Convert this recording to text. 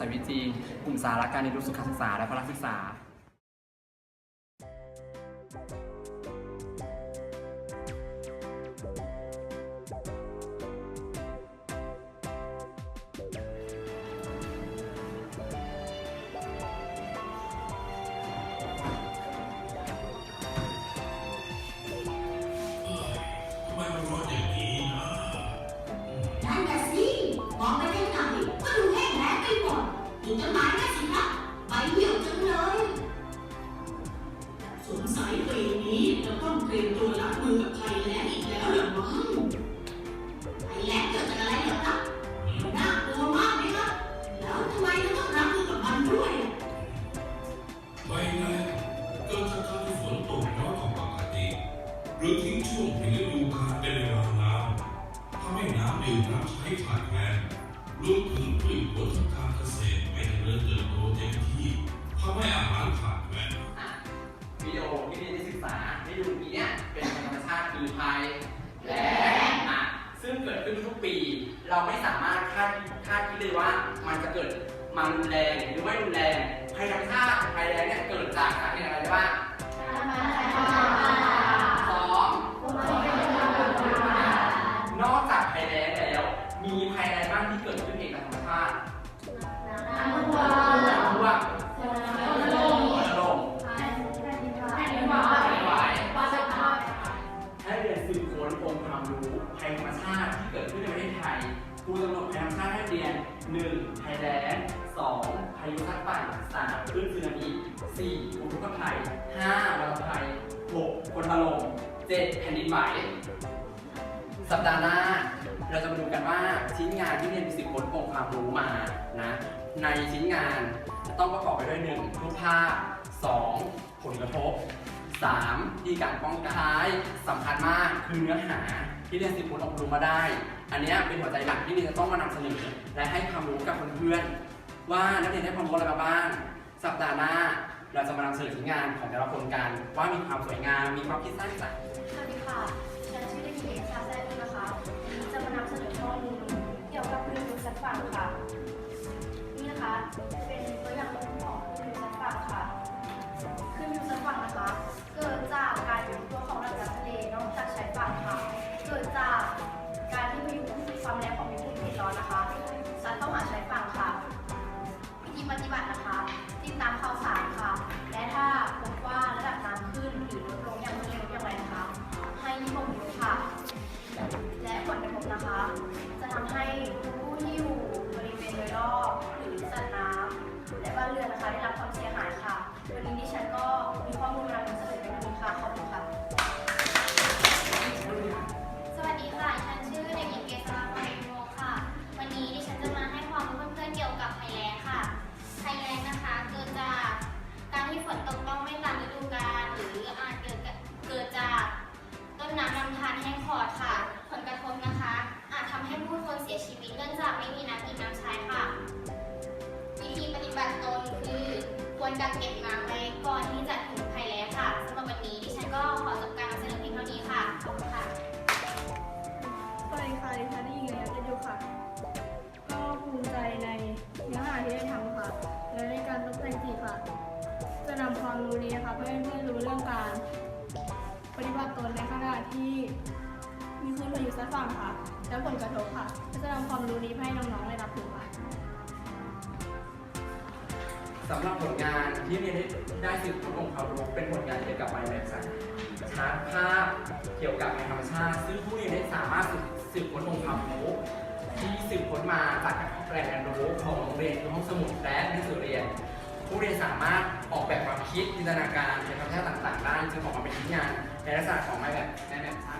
สายวิจีกลุ่มสาระการเรียนรู้สุขศึกษาและพละศึกษา สัยปีนี้จะต้องเตรียมตัวรับมือกับภัยแล้งอีกแล้วเหรือมั้งภัยแล้งเกิดจากอะไรเหรอครับน่ากลัวมากไหมครับ แล้วทำไมต้องรับมือกับมันด้วยอะไม่แน่เกิดจากการที่ฝนตกน้อยกว่าปกติหรือทิ้งช่วงผิวฤดูกาลเป็นเวลานานทำให้น้ำดื่มน้ำใช้ขาดแคลนรวมถึงพืชผลทางการเกษตรไม่เริญเติบโตเต็มที่ทำให้อาหารขาดแคลน ที่ดูนี้เนี่ยเป็นธรรมชาติคือภัยและนะซึ่งเกิดขึ้นทุกปี เราไม่สามารถคาดคาดคิดเลยว่ามันจะเกิดมารุนแรงหรือไม่รุนแรงภัยธรรมชาติภัยแรงเนี่ยเกิดจาก 4. อุทกภัย 5. มลภัย 6. คนถล่ม 7. แผ่นดินไหวสัปดาห์หน้าเราจะมาดูกันว่าชิ้นงานที่เรียนสืบค้นองความรู้มานะในชิ้นงานจะต้องประกอบไปด้วย 1. รูปภาพ 2. ผลกระทบ 3. ที่การป้องกันท้ายสำคัญมากคือเนื้อหาที่เรียนสิบคนอบรมมาได้ อันนี้เป็นหัวใจหลักที่เรียนจะต้องมานำเสนอ และให้ความรู้กับเพื่อนๆว่านักเรียนได้ความรู้อะไรมาบ้าง สัปดาห์หน้า เราจะมานำเสนอผลงานของแต่ละคนกันว่ามีความสวยงาม มีความคิดสร้างสรรค์สวัสดีค่ะฉันชื่อเด็กหญิงชาแซ่ดีนะคะวันนี้จะมานำเสนอข้อมูลเกี่ยวกับคลื่นยูซัดฝั่งค่ะ นี่นะคะ ติด ฝนตกต้องไม่ตามฤดูกาลหรืออาจเกิดเกิดจากต้นน้ำลำธารแห้งขอดค่ะ ผลกระทบนะคะ อาจทำให้ผู้คนเสียชีวิตเนื่องจากไม่มีน้ำกินน้ำใช้ค่ะ วิธีปฏิบัติตนคือควรกักเก็บน้ำไว้ก่อนที่จะ ความรู้นี้นะคะเพื่อให้เพื่อนรู้เรื่องการปฏิบัติตนในขณะที่มีคลื่นพายุซัดฝั่งค่ะ และผลกระทบค่ะก็จะนำความรู้นี้ให้น้องๆได้รับรู้ค่ะสำหรับผลงานที่เรียนได้สืบค้นองค์ความรู้เป็นผลงานเกี่ยวกับไบโอแมกซ์ชาร์ตภาพเกี่ยวกับในธรรมชาติ ซึ่งผู้เรียนได้สามารถสืบสืบค้นองค์ความรู้ที่สืบค้นมาจากแหล่งเรียนรู้ของโรงเรียนห้องสมุดและหนังสือเรียน ผู้เรียนสามารถออกแบบความคิดจินตนาการในคำแท้ต่างๆได้จึงออกมาเป็นชิ้นงานในลักษณะของไม้แบบในแบบสร้าง